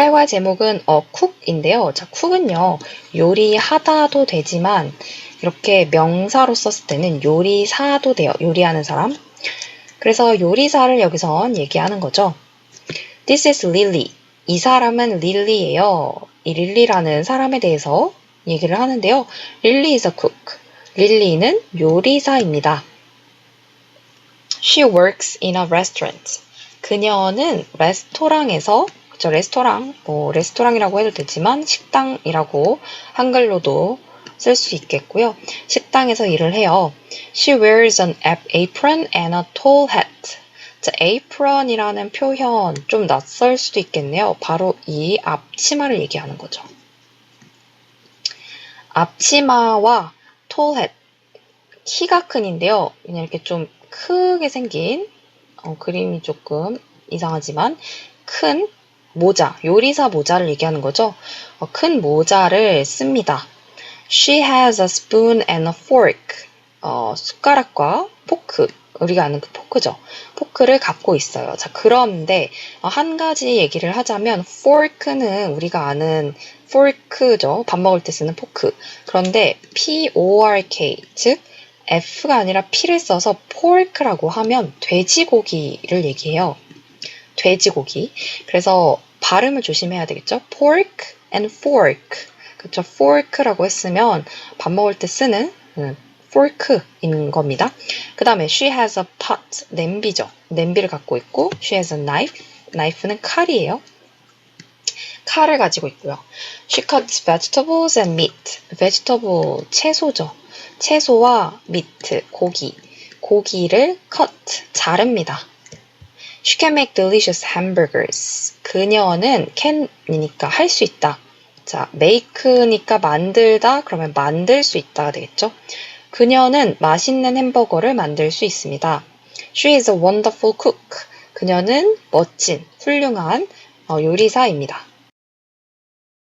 활과 제목은 어 쿡인데요. 자, 쿡은요. 요리하다도 되지만 이렇게 명사로 썼을 때는 요리사도 돼요. 요리하는 사람. 그래서 요리사를 여기선 얘기하는 거죠. This is Lily. 이 사람은 릴리예요. 이 릴리라는 사람에 대해서 얘기를 하는데요. Lily is a cook. 릴리는 요리사입니다. She works in a restaurant. 그녀는 레스토랑에서 그쵸 레스토랑 뭐 레스토랑이라고 해도 되지만 식당이라고 한글로도 쓸 수 있겠고요. 식당에서 일을 해요. She wears an apron and a tall hat. 자, apron이라는 표현 좀 낯설 수도 있겠네요. 바로 이 앞치마를 얘기하는 거죠. 앞치마와 tall hat 키가 큰인데요. 그냥 이렇게 좀 크게 생긴 어, 그림이 조금 이상하지만 큰 모자, 요리사 모자를 얘기하는 거죠. 어, 큰 모자를 씁니다. She has a spoon and a fork. 어, 숟가락과 포크. 우리가 아는 그 포크죠. 포크를 갖고 있어요. 자, 그런데 어, 한 가지 얘기를 하자면 fork는 우리가 아는 fork죠. 밥 먹을 때 쓰는 포크. 그런데 P-O-R-K, 즉 F가 아니라 P를 써서 pork라고 하면 돼지고기를 얘기해요. 돼지고기. 그래서 발음을 조심해야 되겠죠? pork and fork. 그쵸? fork라고 했으면 밥 먹을 때 쓰는 음, fork인 겁니다. 그 다음에 she has a pot. 냄비죠. 냄비를 갖고 있고 she has a knife. knife는 칼이에요. 칼을 가지고 있고요. She cuts vegetables and meat. vegetable 채소죠. 채소와 meat 고기. 고기를 cut 자릅니다. She can make delicious hamburgers. 그녀는 can이니까 할 수 있다. 자, make니까 만들다 그러면 만들 수 있다가 되겠죠? 그녀는 맛있는 햄버거를 만들 수 있습니다. She is a wonderful cook. 그녀는 멋진, 훌륭한 어, 요리사입니다.